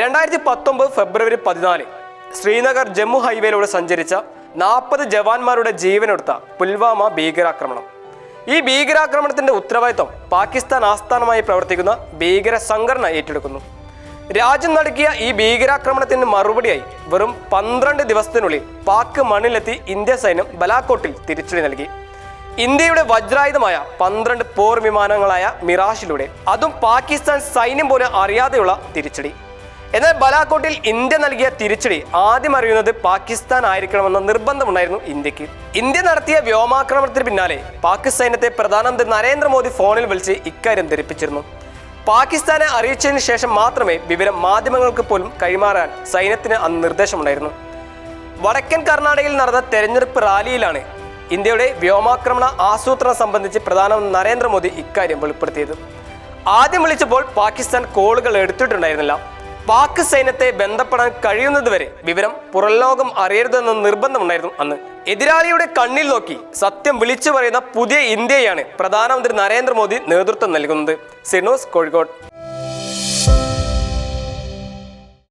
രണ്ടായിരത്തി പത്തൊമ്പത് ഫെബ്രുവരി പതിനാല് ശ്രീനഗർ ജമ്മു ഹൈവേയിലൂടെ സഞ്ചരിച്ച നാൽപ്പത് ജവാന്മാരുടെ ജീവനെടുത്ത പുൽവാമ ഭീകരാക്രമണം. ഈ ഭീകരാക്രമണത്തിന്റെ ഉത്തരവാദിത്വം പാകിസ്ഥാൻ ആസ്ഥാനമായി പ്രവർത്തിക്കുന്ന ഭീകര സംഘടന ഏറ്റെടുക്കുന്നു. രാജ്യം നടക്കിയ ഈ ഭീകരാക്രമണത്തിന് മറുപടിയായി വെറും പന്ത്രണ്ട് ദിവസത്തിനുള്ളിൽ പാക് മണ്ണിലെത്തി ഇന്ത്യ സൈന്യം ബലാക്കോട്ടിൽ തിരിച്ചടി നൽകി. ഇന്ത്യയുടെ വജ്രായുധമായ പന്ത്രണ്ട് പോർ വിമാനങ്ങളായ മിറാഷിലൂടെ അതും പാകിസ്ഥാൻ സൈന്യം പോലും അറിയാതെയുള്ള തിരിച്ചടി. എന്നാൽ ബലാക്കോട്ടിൽ ഇന്ത്യ നൽകിയ തിരിച്ചടി ആദ്യം അറിയുന്നത് പാകിസ്ഥാൻ ആയിരിക്കണമെന്ന നിർബന്ധമുണ്ടായിരുന്നു ഇന്ത്യയ്ക്ക്. ഇന്ത്യ നടത്തിയ വ്യോമാക്രമണത്തിന് പിന്നാലെ പാക് സൈന്യത്തെ പ്രധാനമന്ത്രി നരേന്ദ്രമോദി ഫോണിൽ വിളിച്ച് ഇക്കാര്യം ധരിപ്പിച്ചിരുന്നു. പാകിസ്ഥാനെ അറിയിച്ചതിന് ശേഷം മാത്രമേ വിവരം മാധ്യമങ്ങൾക്ക് പോലും കൈമാറാൻ സൈന്യത്തിന് അന്ന് നിർദ്ദേശമുണ്ടായിരുന്നു. വടക്കൻ കർണാടകയിൽ നടന്ന തെരഞ്ഞെടുപ്പ് റാലിയിലാണ് ഇന്ത്യയുടെ വ്യോമാക്രമണ ആസൂത്രണം സംബന്ധിച്ച് പ്രധാനമന്ത്രി നരേന്ദ്രമോദി ഇക്കാര്യം വെളിപ്പെടുത്തിയത്. ആദ്യം വിളിച്ചപ്പോൾ പാകിസ്ഥാൻ കോളുകൾ എടുത്തിട്ടുണ്ടായിരുന്നില്ല. പാക് സൈന്യത്തെ ബന്ധപ്പെടാൻ കഴിയുന്നതുവരെ വിവരം പുറംലോകം അറിയരുതെന്ന നിർബന്ധമുണ്ടായിരുന്നു അന്ന്. എതിരാളിയുടെ കണ്ണിൽ നോക്കി സത്യം വിളിച്ചു പറയുന്ന പുതിയ ഇന്ത്യയാണ് പ്രധാനമന്ത്രി നരേന്ദ്രമോദി നേതൃത്വം നൽകുന്നത്. സിനോസ് കോഴിക്കോട്.